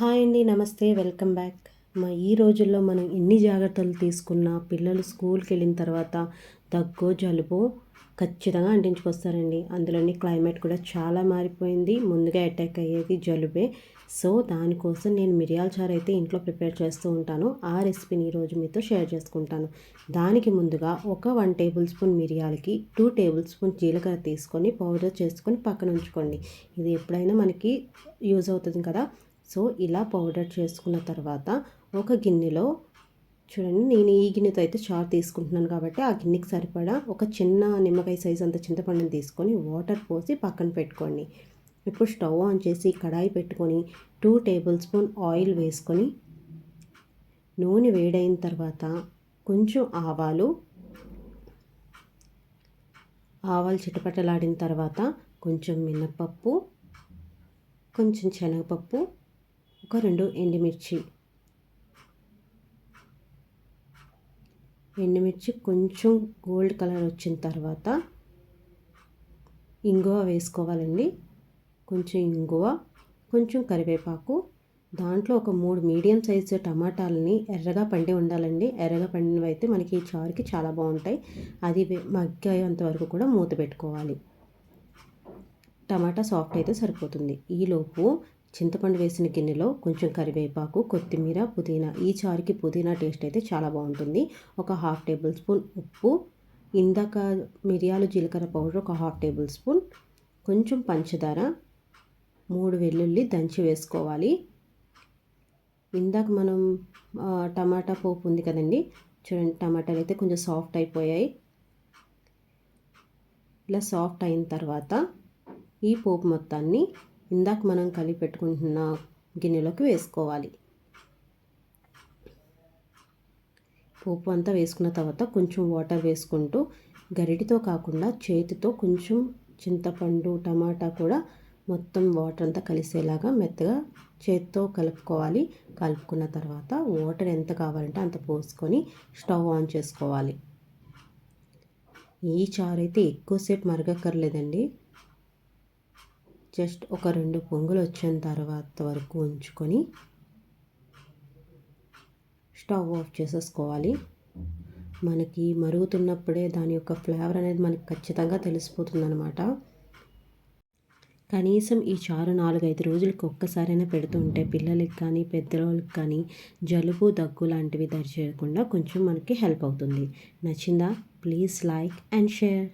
Hi అండి నమస్తే welcome back. మా ఈ రోజుల్లో మనం ఎన్ని జాగ్రత్తలు తీసుకున్నా పిల్లలు స్కూల్కి వెళ్ళిన తర్వాత దగ్గు జలుబు ఖచ్చితంగా అంటించుకొస్తారండి. అందులోని క్లైమేట్ కూడా చాలా మారిపోయింది. ముందుగా అటాక్ అయ్యేది జలుబే. సో దానికోసం నేను మిరియాల చారు అయితే ఇంట్లో ప్రిపేర్ చేస్తూ ఉంటాను. ఆ రెసిపీని ఈరోజు మీతో షేర్ చేసుకుంటాను. దానికి ముందుగా ఒక వన్ టేబుల్ స్పూన్ మిరియాలకి టూ టేబుల్ స్పూన్ జీలకర్ర తీసుకొని పౌడర్ చేసుకొని పక్కన ఉంచుకోండి. ఇది ఎప్పుడైనా మనకి యూజ్ అవుతుంది కదా. సో ఇలా పౌడర్ చేసుకున్న తర్వాత ఒక గిన్నెలో చూడండి నేను ఈ గిన్నెతో అయితే చారు తీసుకుంటున్నాను కాబట్టి ఆ గిన్నెకి సరిపడా ఒక చిన్న నిమ్మకాయ సైజ్ అంత చింతపండుని తీసుకొని వాటర్ పోసి పక్కన పెట్టుకోండి. ఇప్పుడు స్టవ్ ఆన్ చేసి కడాయి పెట్టుకొని టూ టేబుల్ స్పూన్ ఆయిల్ వేసుకొని నూనె వేడైన తర్వాత కొంచెం ఆవాలు ఆవాలు చిటపటలాడిన తర్వాత కొంచెం మినప్పప్పు కొంచెం శనగపప్పు ఒక రెండు ఎండుమిర్చి. ఎండుమిర్చి కొంచెం గోల్డ్ కలర్ వచ్చిన తర్వాత ఇంగువ వేసుకోవాలండి. కొంచెం ఇంగువ కొంచెం కరివేపాకు. దాంట్లో ఒక మూడు మీడియం సైజు టమాటాలని ఎర్రగా పండి ఉండాలండి. ఎర్రగా పండినవి అయితే మనకి ఈ చారుకి చాలా బాగుంటాయి. అది మగ్గేంత వరకు కూడా మూత పెట్టుకోవాలి. టమాటా సాఫ్ట్ అయితే సరిపోతుంది. ఈలోపు చింతపండు వేసిన గిన్నెలో కొంచెం కరివేపాకు కొత్తిమీర పుదీనా ఈ చారుకి పుదీనా టేస్ట్ అయితే చాలా బాగుంటుంది. ఒక హాఫ్ టేబుల్ స్పూన్ ఉప్పు ఇందాక మిరియాలు జీలకర్ర పౌడర్ ఒక హాఫ్ టేబుల్ స్పూన్ కొంచెం పంచదార మూడు వెల్లుల్లి దంచి వేసుకోవాలి. ఇందాక మనం టమాటా పోపు ఉంది కదండి చూడండి టమాటాలు అయితే కొంచెం సాఫ్ట్ అయిపోయాయి. ఇలా సాఫ్ట్ అయిన తర్వాత ఈ పోపు మొత్తాన్ని ఇందాక మనం కలిపి పెట్టుకుంటున్న గిన్నెలోకి వేసుకోవాలి. పోపు అంతా వేసుకున్న తర్వాత కొంచెం వాటర్ వేసుకుంటూ గరిటితో కాకుండా చేతితో కొంచెం చింతపండు టమాటా కూడా మొత్తం వాటర్ అంతా కలిసేలాగా మెత్తగా చేతితో కలుపుకోవాలి. కలుపుకున్న తర్వాత వాటర్ ఎంత కావాలంటే అంత పోసుకొని స్టవ్ ఆన్ చేసుకోవాలి. ఈ చారు అయితే ఎక్కువసేపు మరగక్కర్లేదండి. జస్ట్ ఒక రెండు పొంగులు వచ్చిన తర్వాత వరకు ఉంచుకొని స్టవ్ ఆఫ్ చేసేసుకోవాలి. మనకి మరుగుతున్నప్పుడే దాని యొక్క ఫ్లేవర్ అనేది మనకి ఖచ్చితంగా తెలిసిపోతుంది అనమాట కనీసం ఈ చారు నాలుగైదు రోజులకి ఒక్కసారైనా పెడుతుంటే పిల్లలకి కానీ పెద్దవాళ్ళకి కానీ జలుబు దగ్గు లాంటివి దరి చేయకుండా కొంచెం మనకి హెల్ప్ అవుతుంది. నచ్చిందా? Please like and share.